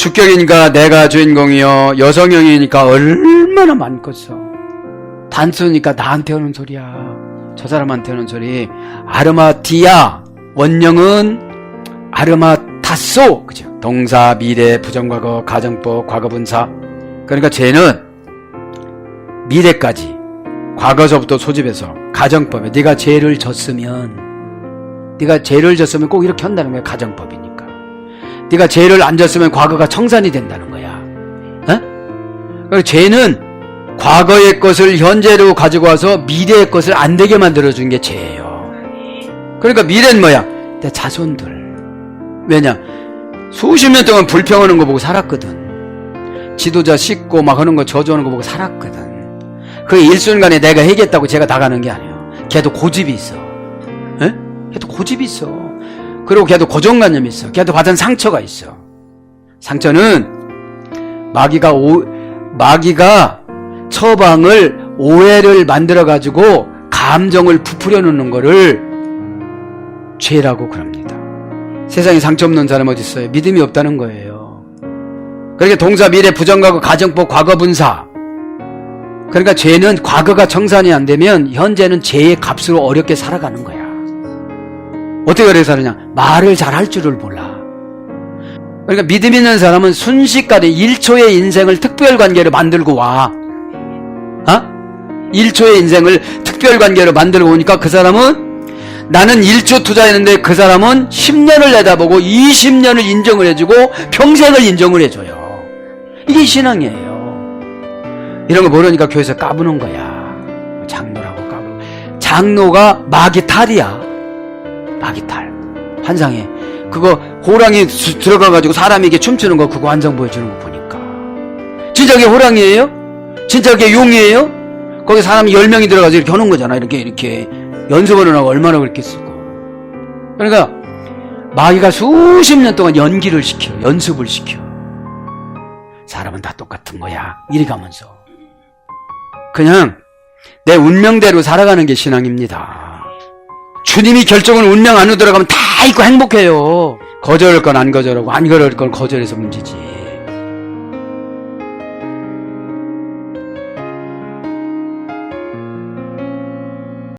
주격이니까 내가 주인공이요. 여성형이니까 얼마나 많겠어. 단수니까 나한테 오는 소리야. 저 사람한테 오는 소리. 아르마티아. 원형은 아르마타소. 그죠? 동사, 미래, 부정과거, 가정법, 과거분사. 그러니까 쟤는 미래까지 과거서부터 소집해서 가정법에 네가 죄를 졌으면 네가 죄를 졌으면 꼭 이렇게 한다는 거야. 가정법이니까. 네가 죄를 안 졌으면 과거가 청산이 된다는 거야. 어? 죄는 과거의 것을 현재로 가지고 와서 미래의 것을 안 되게 만들어 준 게 죄예요. 그러니까 미래는 뭐야? 내 자손들. 왜냐? 수십 년 동안 불평하는 거 보고 살았거든. 지도자 씻고 막 하는 거 저주하는 거 보고 살았거든. 그 일순간에 내가 해겠다고 제가 나가는 게 아니에요. 걔도 고집이 있어. 에? 걔도 고집이 있어. 그리고 걔도 고정관념이 있어. 걔도 받은 상처가 있어. 상처는 마귀가 오, 마귀가 처방을 오해를 만들어 가지고 감정을 부풀려 놓는 거를 죄라고 그럽니다. 세상에 상처 없는 사람 어디 있어요? 믿음이 없다는 거예요. 그러니까 동사 미래 부정과거 가정법 과거 분사 그러니까 죄는 과거가 청산이 안 되면 현재는 죄의 값으로 어렵게 살아가는 거야. 어떻게 그렇게 사느냐? 말을 잘 할 줄을 몰라. 그러니까 믿음 있는 사람은 순식간에 1초의 인생을 특별 관계로 만들고 와. 어? 1초의 인생을 특별 관계로 만들고 오니까 그 사람은 나는 1초 투자했는데 그 사람은 10년을 내다보고 20년을 인정을 해주고 평생을 인정을 해줘요. 이게 신앙이에요. 이런 거 모르니까 교회에서 까부는 거야. 장로라고 까부는. 장로가 마귀 탈이야. 마귀 탈. 환상에. 그거 호랑이 수- 들어가가지고 사람에게 춤추는 거 그거 환상 보여주는 거 보니까. 진짜 그게 호랑이에요? 진짜 그게 용이에요? 거기 사람이 10명이 들어가서 이렇게 하는 거잖아. 이렇게, 이렇게. 연습을 하고 얼마나 그렇게 쓰고. 그러니까, 마귀가 수십 년 동안 연기를 시켜. 연습을 시켜. 사람은 다 똑같은 거야. 이리 가면서. 그냥 내 운명대로 살아가는 게 신앙입니다. 주님이 결정은 운명 안으로 들어가면 다 있고 행복해요. 거절할 건 안 거절하고 안 거절할 건 거절해서 문제지.